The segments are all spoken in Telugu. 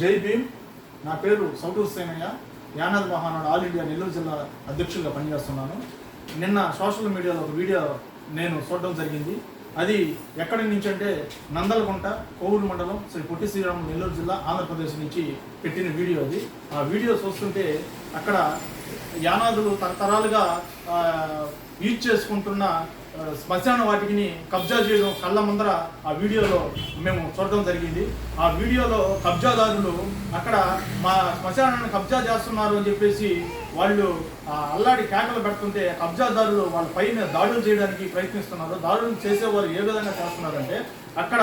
జై భీమ్. నా పేరు సౌటు హుస్సేనయ్య యానాద్ మహానాడు ఆల్ ఇండియా నెల్లూరు జిల్లా అధ్యక్షులుగా పనిచేస్తున్నాను. నిన్న సోషల్ మీడియాలో ఒక వీడియో నేను చూడడం జరిగింది. అది ఎక్కడి నుంచి అంటే నందలగుంట కోవూరు మండలం శ్రీ పొట్టి శ్రీరాములు నెల్లూరు జిల్లా ఆంధ్రప్రదేశ్ నుంచి పెట్టిన వీడియో అది. ఆ వీడియో చూస్తుంటే అక్కడ యానాదులు తరతరాలుగా యూజ్ చేసుకుంటున్న శ్మశాన వాటికిని కబ్జా చేయడం కళ్ళ ముందర ఆ వీడియోలో మేము చూడడం జరిగింది. ఆ వీడియోలో కబ్జాదారులు అక్కడ మా శ్మశానాన్ని కబ్జా చేస్తున్నారు అని చెప్పేసి వాళ్ళు ఆ, అల్లాడి కేకలు పెడుతుంటే కబ్జాదారులు వాళ్ళ పైన దాడులు చేయడానికి ప్రయత్నిస్తున్నారు. దాడులు చేసేవారు ఏ విధంగా చేస్తున్నారంటే అక్కడ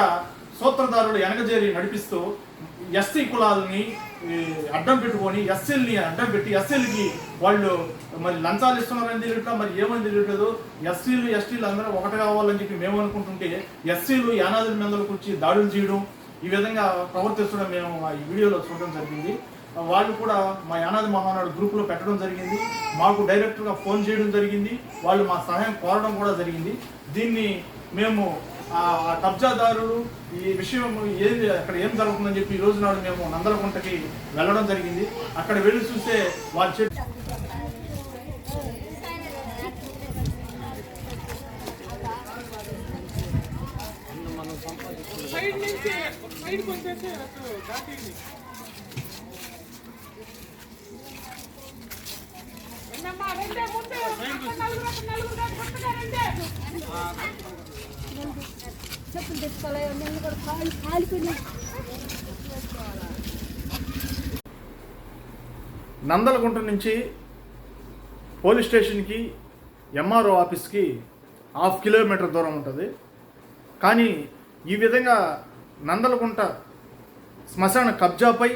సూత్రధారులు వెనకజేరి నడిపిస్తూ ఎస్సీ కులాలని అడ్డం పెట్టుకొని ఎస్ఎల్ని అడ్డం పెట్టి ఎస్ఎల్కి వాళ్ళు మరి లంచాలు ఇస్తున్నారని తెలియట్లా మరి ఏమని తెలియట్లేదు? ఎస్సీలు ఎస్టీలు అందరూ ఒకటి కావాలని చెప్పి మేము అనుకుంటుంటే ఎస్సీలు యానాదుల మీదలకు వచ్చి దాడులు చేయడం ఈ విధంగా ప్రవర్తిస్తడం మేము ఆ ఈ వీడియోలో చూడడం జరిగింది. వాళ్ళు కూడా మా యానాది మహానాడు గ్రూప్లో పెట్టడం జరిగింది. మాకు డైరెక్ట్గా ఫోన్ చేయడం జరిగింది. వాళ్ళు మా సహాయం కోరడం కూడా జరిగింది. దీన్ని మేము ఆ కబ్జాదారులు ఈ విషయం ఏది అక్కడ ఏం జరుగుతుందని చెప్పి ఈ రోజు నాడు మేము నందలకుంటకి వెళ్ళడం జరిగింది. అక్కడ వెళ్ళి చూస్తే వాళ్ళు చెప్పి ముందు నలుగురు నలుగురు కొట్టుగా రెండే చెప్పులు తెచ్చుకోవాలి నేను కూడా కాలు కాలిపోయినా నందలగుంట నుంచి పోలీస్ స్టేషన్కి ఎంఆర్ఓ ఆఫీస్కి హాఫ్ కిలోమీటర్ దూరం ఉంటుంది. కానీ ఈ విధంగా నందలగుంట శ్మశాన కబ్జాపై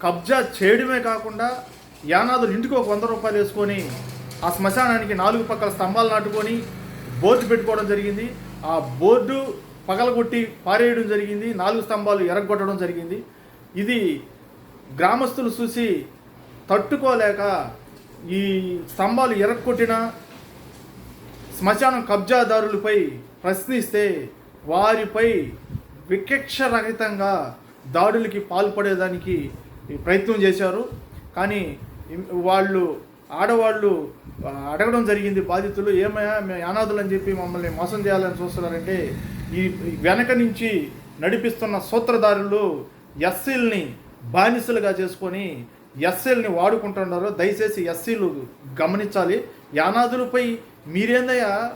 కబ్జా చేయడమే కాకుండా యానాదులు ఇంటికి ఒక వంద రూపాయలు వేసుకొని ఆ శ్మశానానికి నాలుగు పక్కల స్తంభాలు నాటుకొని బోర్డు పెట్టుకోవడం జరిగింది. ఆ బోర్డు పగలగొట్టి పారేయడం జరిగింది నాలుగు స్తంభాలు ఎరగొట్టడం జరిగింది. ఇది గ్రామస్తులు చూసి తట్టుకోలేక ఈ స్తంభాలు ఎరగొట్టిన శ్మశానం కబ్జాదారులపై ప్రశ్నిస్తే వారిపై వికక్షరహితంగా దాడులకి పాల్పడేదానికి ప్రయత్నం చేశారు. కానీ వాళ్ళు ఆడవాళ్ళు అడగడం జరిగింది బాధితులు ఏమయ్యా మేము అనాథులు అని చెప్పి మమ్మల్ని మోసం చేయాలని చూస్తున్నారంటే ఈ వెనక నుంచి నడిపిస్తున్న సూత్రధారులు ఎస్సీల్ని బానిసలుగా చేసుకొని ఎస్సీల్ని వాడుకుంటున్నారు దయచేసి ఎస్సీలు గమనించాలి. యానాదులపై మీరేందయ్యా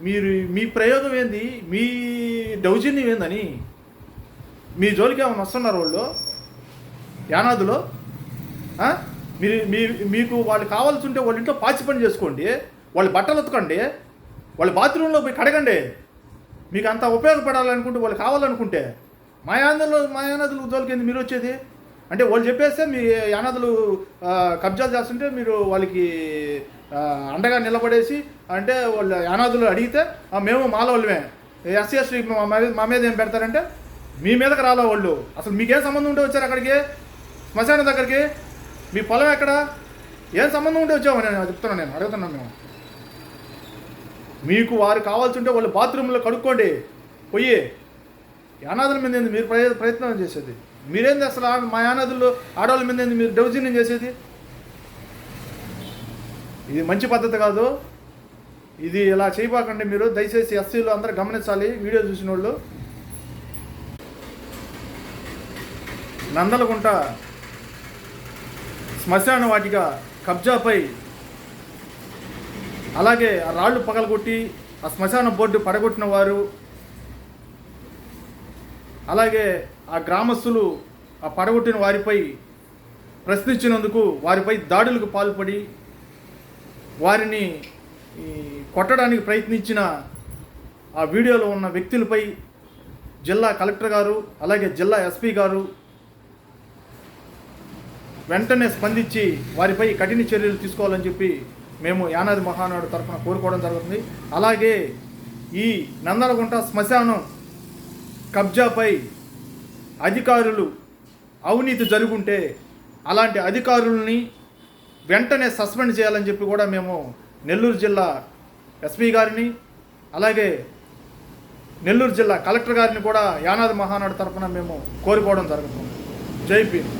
మీరు మీ ప్రయోగం ఏంది? మీ దౌర్జన్యం ఏందని? మీ జోలికి ఏమైనా వస్తున్నారు వాళ్ళు? యానాదులో? మీరు మీ మీకు వాళ్ళు కావాల్సి ఉంటే వాళ్ళ ఇంట్లో పాచి పని చేసుకోండి వాళ్ళ బట్టలు ఉతకండి వాళ్ళ బాత్రూంలో పోయి కడగండి. మీకు అంత ఉపయోగపడాలనుకుంటే వాళ్ళు కావాలనుకుంటే. మా యానదులు మా యానదులు జోలికి మీరు వచ్చేది అంటే వాళ్ళు చెప్పేస్తే మీ యానదులు కబ్జాలు చేస్తుంటే మీరు వాళ్ళకి అండగా నిలబడేసి అంటే వాళ్ళు యానాదులు అడిగితే మేము మాల వాళ్ళమే. ఎస్సీ ఎస్టీ మా మీద ఏం పెడతారంటే మీ మీదకి రాలా వాళ్ళు. అసలు మీకేం సంబంధం ఉంటే వచ్చారు అక్కడికి? శ్మశానం దగ్గరికి? మీ పొలం ఎక్కడ? ఏం సంబంధం ఉంటే వచ్చావు? నేను చెప్తున్నాను నేను అడుగుతున్నాను మేము మీకు వారు కావాల్సి ఉంటే వాళ్ళు బాత్రూంలో కడుక్కోండి. పోయి. యానాదుల మీద ఏంది? మీరు ప్రయత్నం చేసేది. మీరేంది అసలు మా యానాదులు ఆడవాళ్ళ మీద ఏంది మీరు దౌర్జన్యం చేసేది? ఇది మంచి పద్ధతి కాదు. ఇది ఇలా చేయబాకండి మీరు. దయచేసి ఎస్సీలు అందరూ గమనించాలి. వీడియో చూసిన వాళ్ళు నందలగుంట శ్మశాన వాటిక కబ్జాపై అలాగే ఆ రాళ్ళు పగలగొట్టి ఆ శ్మశాన బోర్డు పడగొట్టిన వారు అలాగే ఆ గ్రామస్తులు ఆ పడగొట్టిన వారిపై ప్రశ్నించినందుకు వారిపై దాడులకు పాల్పడి వారిని ఈ, కొట్టడానికి ప్రయత్నించిన ఆ వీడియోలో ఉన్న వ్యక్తులపై జిల్లా కలెక్టర్ గారు అలాగే జిల్లా ఎస్పీ గారు వెంటనే స్పందించి వారిపై కఠిన చర్యలు తీసుకోవాలని చెప్పి మేము యానాది మహానాడు తరఫున కోరుకోవడం జరుగుతుంది. అలాగే ఈ నందనగుంట శ్మశానం కబ్జాపై అధికారులు అవినీతి జరుగుంటే అలాంటి అధికారుల్ని వెంటనే సస్పెండ్ చేయాలని చెప్పి కూడా మేము నెల్లూరు జిల్లా ఎస్పీ గారిని అలాగే నెల్లూరు జిల్లా కలెక్టర్ గారిని కూడా యానాది మహానాడు తరఫున మేము కోరుకోవడం జరుగుతుంది. జై భీమ్.